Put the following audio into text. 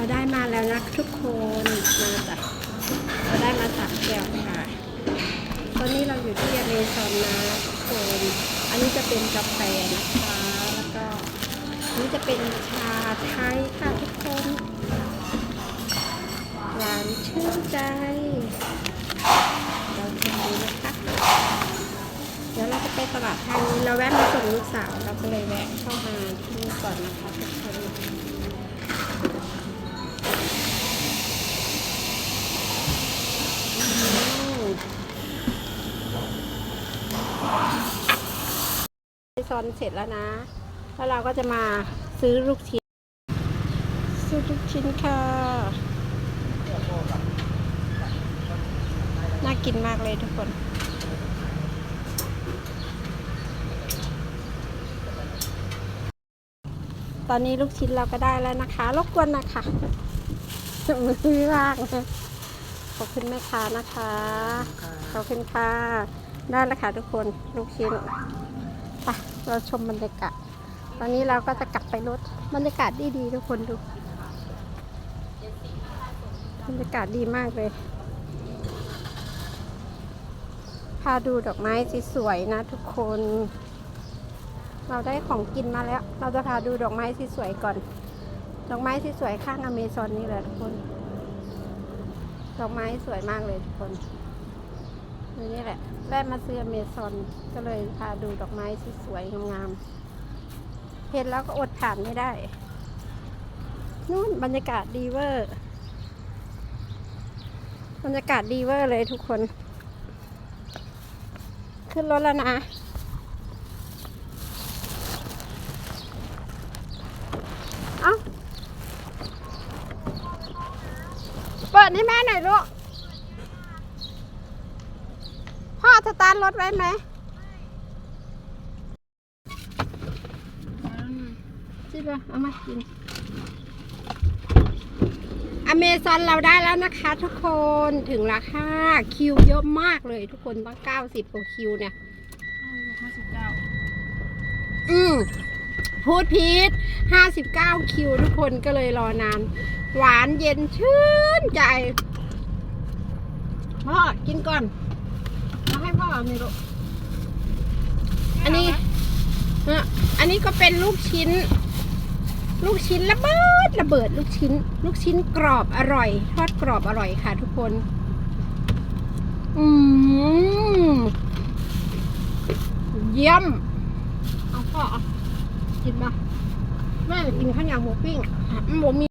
เราได้มาแล้วนะทุกคนมาจ้ะเราได้มาสามแก้วค่ะ ตอนนี้เราอยู่ที่อเมซอนนะทุกคน อันนี้จะเป็นกาแฟนะคะ แล้วก็อันนี้จะเป็นชาไทยค่ะทุกคนหวานชื่นใจ เราชิมดูนะคะเดี๋ยวเราจะไปตลาดทางนี้เราแวะมาส่งลูกสาว เราก็เลยแวะเข้ามาที่นี่ก่อนนะคะ ซอนเสร็จแล้วนะ แล้วเราก็จะมาซื้อลูกชิ้น ซื้อลูกชิ้นค่ะ น่ากินมากเลยทุกคนตอนนี้ลูกชิ้นเราก็ได้แล้วนะคะรบกวนนะคะมือไม่ว่างนะขอบคุณแม่ค้านะคะ ขอบคุณค่ะ ได้แล้วค่ะทุกคนลูกชิ้น ไปเราชมบรรยากาศ ตอนนี้เราก็จะกลับไปรถบรรยากาศดีดีๆทุกคนดู บรรยากาศดีมากเลย พาดูดอกไม้สวยๆนะทุกคน เราได้ของกินมาแล้ว เราจะพาดูดอกไม้สวยๆก่อน ดอกไม้สวยๆข้างอเมซอนนี่แหละทุกคน ดอกไม้สวยมากเลยทุกคน นี่แหละแวะมาซื้ออเมซอนก็เลยพาดูดอกไม้สวยๆงามๆเห็นแล้วก็อดผ่านไม่ได้นู่นบรรยากาศดีเวอร์ บรรยากาศดีเวอร์เลยทุกคน ขึ้นรถแล้วนะเอ้าเปิดให้แม่หน่อยลูก พ่อ สตาร์ทรถไว้ไหมจิบะเอามากิน อเมซอนเราได้แล้วนะคะทุกคนถึงราคาคิวเยอะมากเลยทุกคนตั้ง90กว่าคิวเนี่ยห้าสิบเก้าอืมพูดพีด59คิวทุกคนก็เลยรอนาน หวานเย็นชื่นใจพ่อกินก่อน มาให้พ่อเอานี่ลูกอันนี้เอ่ออันนี้ก็เป็นลูกชิ้น ลูกชิ้นระเบิดระเบิดลูกชิ้น ลูกชิ้นกรอบอร่อย ทอดกรอบอร่อยค่ะทุกคน อืมเยี่ยมเอาพ่อเอากินมาแม่กินข้าวเหนียวหมูปิ้งอะมันบ่มี